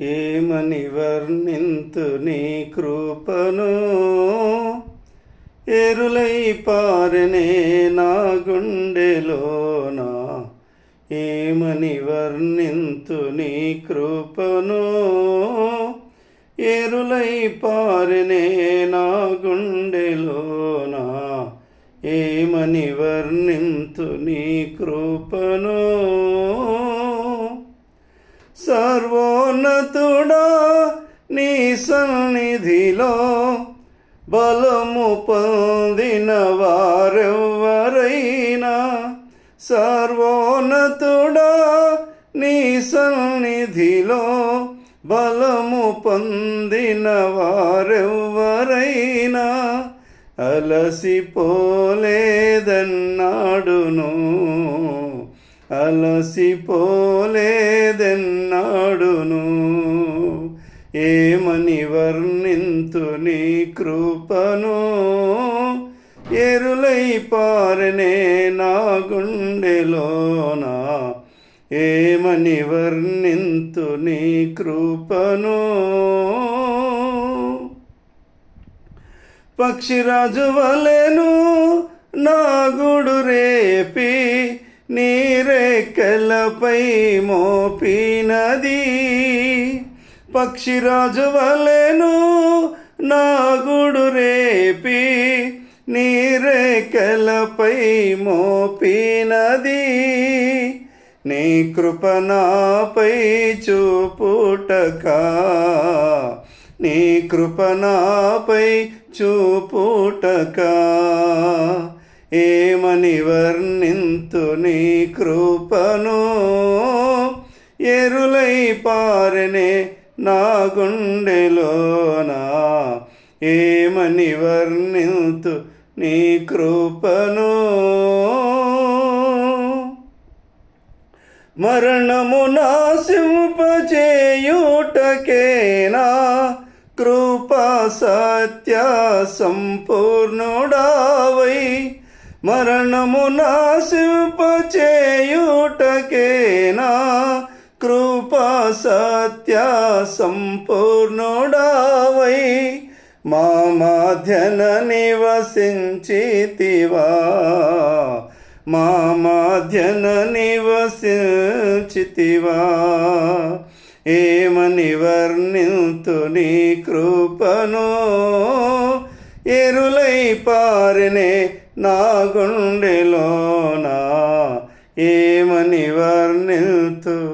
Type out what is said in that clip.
ఏమని వర్ణింతు నీ కృపను? ఎరులై పారనే నా గుండెలోన. ఏమని వర్ణింతు నీ కృపను? ఎరులై పారనే నా గుండెలోన. ఏమని వర్ణింతు నీ కృపను? సర్వ సర్వోన్నతుడా నీ సన్నిధిలో బలము పొందిన వారెవరైనా సర్వోన్నతుడా నీ సన్నిధిలో బలము పొందిన వారెవరైనా అలసిపోలేదన్నాడును. అలసిపోలేదెన్నాడును? ఏమని వర్ణింతు నీ కృపను? ఎరులై పారనే నా గుండెలోన? ఏమని వర్ణింతు నీ కృపను? పక్షిరాజు వలెను నా గుడు రేపి నీరెక్కలపై మోపినది. పక్షిరాజు వలెను నా గుడు రేపి నీరెక్కలపై మోపినది. నీ కృప నాపై చూపుటకా? నీ కృప చూపుటకా? ఏమని వర్ణింతు నీ కృపను? ఎరులై పారనే నా గుండెలోనా. ఏమని వర్ణింతు నీ కృపను? మరణము నాశింపచేయుటకేనా కృపా సత్య సంపూర్ణుడావై మరణము నాశింపచేయుటకేనా? కృపా సత్య సంపూర్ణుడావై. మా మాధ్యన నివసించితివా. మా మాధ్యన నివసించితివా. ఏమని వర్ణింతు నీ కృపను? ఎరులై పారినే నా గుండెలోన? ఏమని వర్ణిల్తూ